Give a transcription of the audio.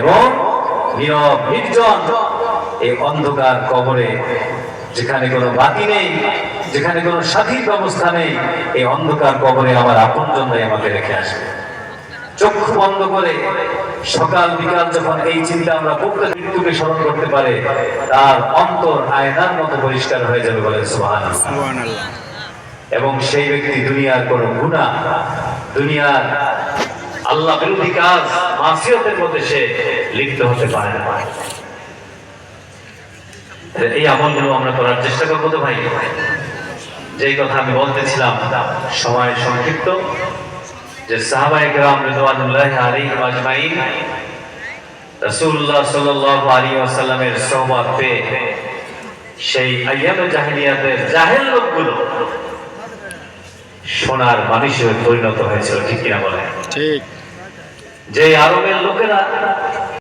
এবং নীরব নির্জন এই অন্ধকার কবরে যেখানে কোনো বাতি নেই যেখানে কোনো সাথীর ব্যবস্থা নেই এই অন্ধকার কবরে আমার আপনজন আমাকে রেখে আসবে। চক্ষু বন্ধ করে সকাল বিকাল যখন এই চিন্তা আমরা প্রত্যেক মৃত্যুকে স্মরণ করতে পারে তার অন্তর আয়নার মতো পরিষ্কার হয়ে যাবে বলে সুবহানাল্লাহ। এবং সেই ব্যক্তি দুনিয়ার কোন গুণা দুনিয়ার আল্লাহ বিরোধী কাজ, মাসিয়তের মধ্যে সে লিপ্ত হতে পারে না। এই আমলগুলো আমরা করার চেষ্টা করব তো ভাই? যেই কথা আমি বলতেছিলাম, সময় সংক্ষিপ্ত। যে সাহাবায়ে কেরাম রিদওয়ানুল্লাহি আলাইহিম আজমাইন, রাসূলুল্লাহ সাল্লাল্লাহু আলাইহি ওয়াসাল্লামের সোহবত পেয়ে সেই আইয়ামে জাহেলিয়াতের জাহেল লোকগুলো সোনার মানুষে পরিণত হয়েছিল ঠিক কিনা বলে ঠিক। যে আরবের লোকেরা